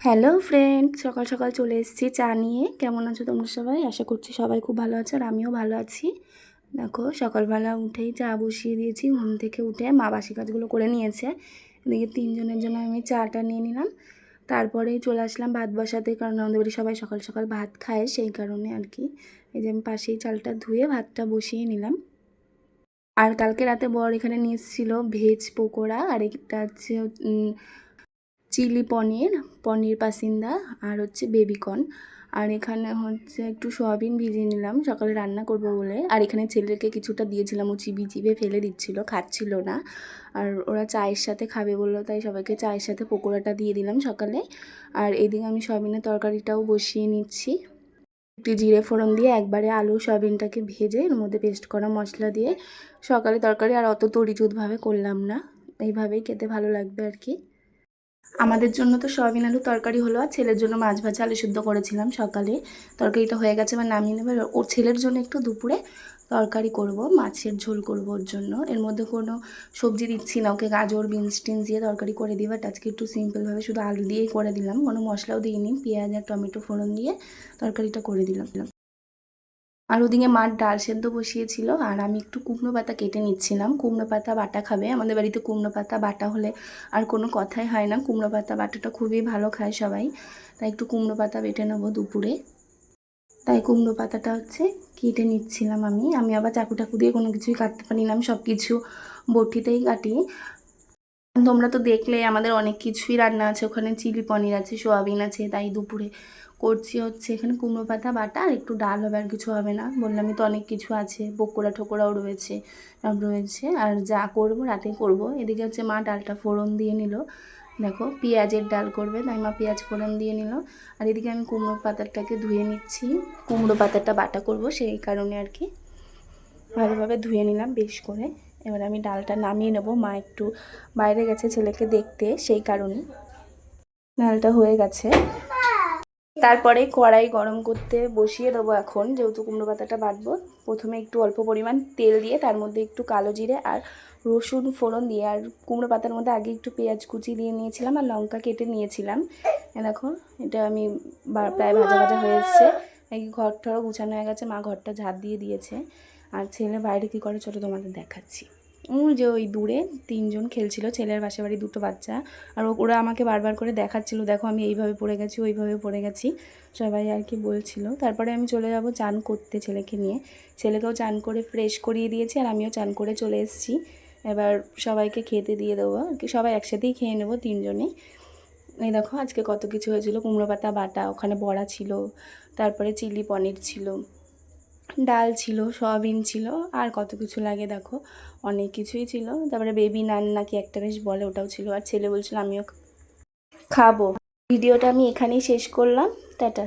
Hello friend সকাল সকাল চলে এসেছি চা নিয়ে। কেমন আছো তোমরা সবাই? আশা করছি সবাই খুব ভালো আছো আর আমিও ভালো আছি। দেখো, সকালবেলা উঠেই চা বসিয়ে দিয়েছি। ঘুম থেকে উঠে মা বাসি কাজগুলো করে নিয়েছে। এদিকে তিনজনের জন্য আমি চাটা নিয়ে নিলাম। তারপরে চলে আসলাম ভাত বসাতে, কারণ আমাদের বাড়ি সবাই সকাল সকাল ভাত খায়, সেই কারণে আর কি। এই যে আমি পাশেই চালটা ধুয়ে ভাতটা বসিয়ে নিলাম। আর কালকে রাতে বর এখানে নিয়ে এসেছিল ভেজ পকোড়া, আর একটা হচ্ছে চিলি পনির পনির পাসিন্দা আর হচ্ছে বেবিকর্ন আর এখানে হচ্ছে একটু সয়াবিন ভিজিয়ে নিলাম, সকালে রান্না করব বলে। আর এখানে ছেলেকে কিছুটা দিয়েছিলাম, ও চিবি চিবে ফেলে দিচ্ছিল, খাচ্ছিল না। আর ওরা চায়ের সাথে খাবে বলল, তাই সবাইকে চায়ের সাথে পকোড়াটা দিয়ে দিলাম সকালে। আর এদিকে আমি সয়াবিনের তরকারিটাও বসিয়ে নিচ্ছি। একটু জিরে ফোড়ন দিয়ে একবারে আলু সয়াবিনটাকে ভেজে, এর মধ্যে পেস্ট করা মশলা দিয়ে সকালে তরকারি আর অত তরিচুতভাবে করলাম না। এইভাবেই খেতে ভালো লাগবে আর কি। আমাদের জন্য তো সয়াবিন আলু তরকারি হলো, আর ছেলের জন্য মাছ ভাজা আলু সিদ্ধ করেছিলাম সকালে। তরকারিটা হয়ে গেছে বা নামিয়ে নেবে। ওর ছেলের জন্য একটু দুপুরে তরকারি করব, মাছের ঝোল করব ওর জন্য। এর মধ্যে কোনো সবজি দিচ্ছি না, ওকে গাজর, বিনস টিনস দিয়ে তরকারি করে দিই। বাট আজকে একটু সিম্পলভাবে শুধু আলু দিয়েই করে দিলাম, কোনো মশলাও দিইনি, পেঁয়াজ আর টমেটো ফোড়ন দিয়ে তরকারিটা করে দিলাম। আর ওদিকে মার ডাল সেদ্ধ বসিয়েছিল, আর আমি একটু কুমড়ো পাতা কেটে নিচ্ছিলাম। কুমড়ো পাতা বাটা খাবে। আমাদের বাড়িতে কুমড়ো পাতা বাটা হলে আর কোনো কথাই হয় না। কুমড়ো পাতা বাটাটা খুবই ভালো খায় সবাই। তাই একটু কুমড়ো পাতা বেটে নেব দুপুরে। তাই কুমড়ো পাতাটা হচ্ছে কেটে নিচ্ছিলাম আমি। আমি আবার চাকু টাকু দিয়ে কোনো কিছুই কাটতে পারি না আমি সব কিছু বটিতেই কাটি। তোমরা তো দেখলে আমাদের অনেক কিছুই রান্না আছে। ওখানে চিলি পনির আছে, সোয়াবিন আছে, তাই দুপুরে করছি হচ্ছে এখানে কুমড়ো পাতা, বাটা আর একটু ডাল হবে আর কিছু হবে না। বললামই তো অনেক কিছু আছে, পকোড়া ঠোকোড়াও রয়েছে, সব রয়েছে। আর যা করব রাতে করব। এদিকে হচ্ছে মা ডালটা ফোড়ন দিয়ে নিল। দেখো, পেঁয়াজের ডাল করবে, তাই মা পেঁয়াজ ফোড়ন দিয়ে নিল। আর এদিকে আমি কুমড়ো পাতাটাকে ধুয়ে নিচ্ছি। কুমড়ো পাতাটা বাটা করব, সেই কারণে আর কি। ভালোভাবে ধুয়ে নিলাম বেশ করে। এবার আমি ডালটা নামিয়ে নেব। মা একটু বাইরে গেছে ছেলেকে দেখতে, সেই কারণে ডালটা হয়ে গেছে। তারপরে কড়াই গরম করতে বসিয়ে দেবো এখন, যেহেতু কুমড়ো পাতাটা বাটবো। প্রথমে একটু অল্প পরিমাণ তেল দিয়ে, তার মধ্যে একটু কালো জিরে আর রসুন ফোড়ন দিয়ে। আর কুমড়ো পাতার মধ্যে আগে একটু পেঁয়াজ কুচি দিয়ে নিয়েছিলাম আর লঙ্কা কেটে নিয়েছিলাম। দেখো, এটা আমি প্রায় ভাজা ভাজা হয়ে এসছে। এই ঘরটারও গুছানো হয়ে গেছে, মা ঘরটা ঝাড় দিয়ে দিয়েছে। আর ছেলে বাইরে কী করে, চলো তোমাদের দেখাচ্ছি। ওই যে ওই দূরে তিনজন খেলছিল, ছেলের পাশে বাড়ি দুটো বাচ্চা। আর ওরা আমাকে বারবার করে দেখাচ্ছিল, দেখো, আমি এইভাবে পড়ে গেছি, ওইভাবে পড়ে গেছি। সবাই আর কি বলছিল। তারপরে আমি চলে যাব চান করতে ছেলেকে নিয়ে। ছেলেকেও চান করে ফ্রেশ করিয়ে দিয়েছি আর আমিও চান করে চলে এসেছি। এবার সবাইকে খেতে দিয়ে দেবো। আর কি সবাই একসাথেই খেয়ে নেব তিনজনেই এই দেখো, আজকে কত কিছু হয়েছিল। কুমড়ো পাতা বাটা, ওখানে বড়া ছিল, তারপরে চিলি পনির ছিল। ডাল ছিল, সয়াবিন ছিল, আর কত কিছু লাগে দেখো, অনেক কিছুই ছিল। তারপরে বেবি নান নাকি একটা বেশ বলে, ওটাও ছিল। আর ছেলে বলছিল, আমিও খাব। ভিডিওটা আমি এখানেই শেষ করলাম। টাটা।